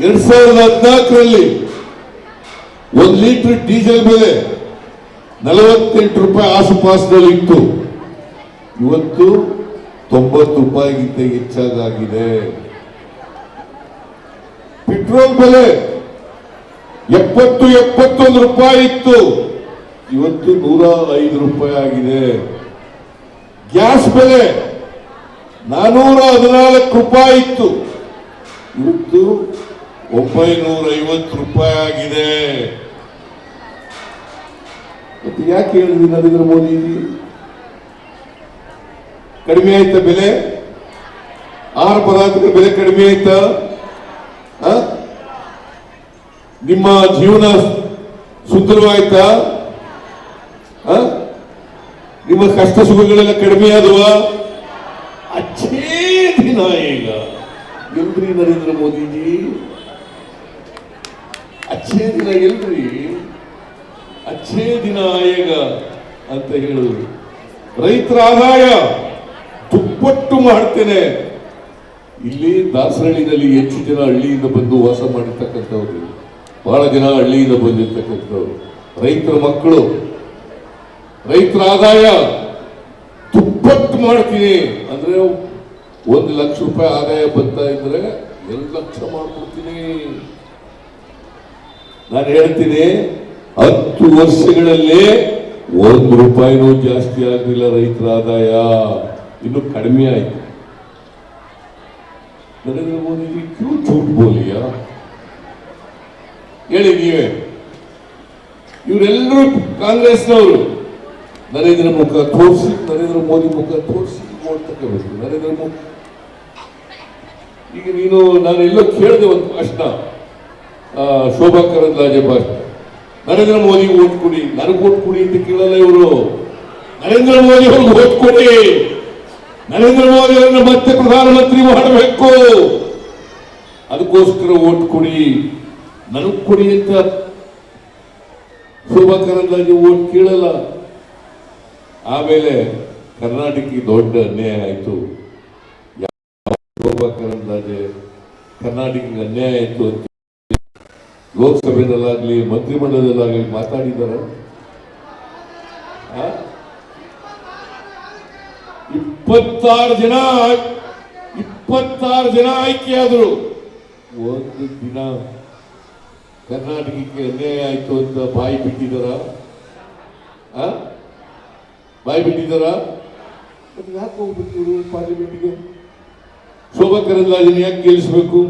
ಎರಡ್ ಸಾವಿರದ ಹದಿನಾಲ್ಕರಲ್ಲಿ ಒಂದು ಲೀಟರ್ ಡೀಸೆಲ್ ಬೆಲೆ ನಲವತ್ತೆಂಟು ರೂಪಾಯಿ ಆಸುಪಾಸಿನಲ್ಲಿ ಇತ್ತು. ಇವತ್ತು ತೊಂಬತ್ತು ರೂಪಾಯಿಗಿಂತ ಹೆಚ್ಚಾಗಿದೆ ಪೆಟ್ರೋಲ್ ಬೆಲೆ ಎಪ್ಪತ್ತು ಎಪ್ಪತ್ತೊಂದು ರೂಪಾಯಿ ಇತ್ತು. ಇವತ್ತು ನೂರ ಐದು ರೂಪಾಯಿ ಆಗಿದೆ. ಗ್ಯಾಸ್ ಬೆಲೆ ನಾನೂರ ಹದಿನಾಲ್ಕು ರೂಪಾಯಿ ಇತ್ತು. ಇವತ್ತು ಒಂಬೈನೂರ ಐವತ್ತು ರೂಪಾಯಿ ಆಗಿದೆ. ಮತ್ತೆ ಯಾಕೆ ಹೇಳಿದ್ವಿ ನರೇಂದ್ರ ಮೋದಿ? ಕಡಿಮೆ ಆಯ್ತಾ ಬೆಲೆ? ಆಹಾರ ಪದಾರ್ಥಗಳ ಬೆಲೆ ಕಡಿಮೆ ಆಯ್ತಾ? ನಿಮ್ಮ ಜೀವನ ಸುಂದರವಾಯ್ತಾ? ನಿಮ್ಮ ಕಷ್ಟ ಸುಖಗಳೆಲ್ಲ ಕಡಿಮೆ ಆದವಾ? ಅಚ್ಚೇ ದಿನ ಈಗ. ಎಲ್ರಿ ನರೇಂದ್ರ ಮೋದಿಜಿ? ಅಚ್ಚೇ ದಿನ ಎಲ್ರಿ ಅಚ್ಚೇ ದಿನ ಆಯೋಗ ಅಂತ ಹೇಳಿದ್ರು ರೈತರ ಆದಾಯ ದುಪ್ಪಟ್ಟು ಮಾಡ್ತೇನೆ. ಇಲ್ಲಿ ದಾಸರಳ್ಳಿನಲ್ಲಿ ಹೆಚ್ಚು ಜನ ಹಳ್ಳಿಯಿಂದ ಬಂದು ವಾಸ ಮಾಡಿರ್ತಕ್ಕಂಥವ್ರು. ಬಹಳ ಜನ ಹಳ್ಳಿಯಿಂದ ಬಂದಿರ್ತಕ್ಕಂಥವ್ರು. ರೈತರ ಮಕ್ಕಳು ರೈತರ ಆದಾಯ ದುಪ್ಪಟ್ಟು ಮಾಡ್ತೀನಿ ಅಂದ್ರೆ ಒಂದು ಲಕ್ಷ ರೂಪಾಯಿ ಆದಾಯ ಬರ್ತಾ ಇದ್ರೆ ಎರಡು ಲಕ್ಷ ಮಾಡ್ಕೊಡ್ತೀನಿ. ನಾನು ಹೇಳ್ತೀನಿ ಹತ್ತು ವರ್ಷಗಳಲ್ಲಿ ಒಂದು ರೂಪಾಯಿನೂ ಜಾಸ್ತಿ ಆಗಲಿಲ್ಲ ರೈತರ ಆದಾಯ. ಇನ್ನು ಕಡಿಮೆ ಆಯ್ತು. ನರೇಂದ್ರ ಮೋದಿ ಕ್ಯೂ ಚೂಟ್ ಬೋಲಿಯಾ? ಹೇಳಿ ನೀವೇ. ಇವರೆಲ್ಲರೂ ಕಾಂಗ್ರೆಸ್ನವರು. ನರೇಂದ್ರ ಮುಖ ತೋರಿಸಿ ನರೇಂದ್ರ ಮೋದಿ ಮುಖ ತೋರಿಸಿ ತಗೋಬೇಕು ನರೇಂದ್ರ ಮೋದಿ ಈಗ ನೀನು ನಾನು ಎಲ್ಲೋ ಕೇಳಿದೆ ಒಂದು ಆ, ಶೋಭಾ ಕರಂದ್ಲಾಜೆ ಭಾಷಣ ನರೇಂದ್ರ ಮೋದಿ ಓಟ್ ಕೊಡಿ ನನಗೆ ಓಟ್ ಕೊಡಿ ಅಂತ ಕೇಳಲ್ಲ ಇವರು. ನರೇಂದ್ರ ಮೋದಿ ಅವ್ರಿಗೆ ಓಟ್ ಕೊಡಿ ನರೇಂದ್ರ ಮೋದಿ ಅವರನ್ನ ಮತ್ತೆ ಪ್ರಧಾನಮಂತ್ರಿ ಮಾಡಬೇಕು. ಅದಕ್ಕೋಸ್ಕರ ಓಟ್ ಕೊಡಿ ನನಗ್ ಕೊಡಿ ಅಂತ ಶೋಭಾ ಕರಂದ್ಲಾಜೆ ಓಟ್ ಕೇಳಲ್ಲ. ಆಮೇಲೆ ಕರ್ನಾಟಕಕ್ಕೆ ದೊಡ್ಡ ಅನ್ಯಾಯ ಆಯಿತು. ಶೋಭಾ ಕರಂದ್ಲಾಜೆ ಕರ್ನಾಟಕಕ್ಕೆ ಅನ್ಯಾಯ ಆಯಿತು ಅಂತ ಲೋಕಸಭೆಯಲ್ಲಾಗ್ಲಿ ಮಂತ್ರಿಮಂಡಲದಲ್ಲಾಗಲಿ ಮಾತಾಡಿದ್ದಾರೆ. ಇಪ್ಪತ್ತಾರು ಜನ ಇಪ್ಪತ್ತಾರು ಜನ ಆಯ್ಕೆಯಾದರು ಒಂದು ದಿನ ಕರ್ನಾಟಕಕ್ಕೆ ಅನ್ಯಾಯ ಆಯ್ತು ಅಂತ ಬಾಯಿ ಬಿಟ್ಟಿದಾರ? ಬಾಯಿ ಬಿಟ್ಟಿದಾರ ಮತ್ತೆ ಯಾಕೆ ಇವ್ರು ಪಾರ್ಲಿಮೆಂಟ್ಗೆ? ಶೋಭಾ ಕರಂದ್ಲಾಜನ ಯಾಕೆ ಗೆಲ್ಲಿಸ್ಬೇಕು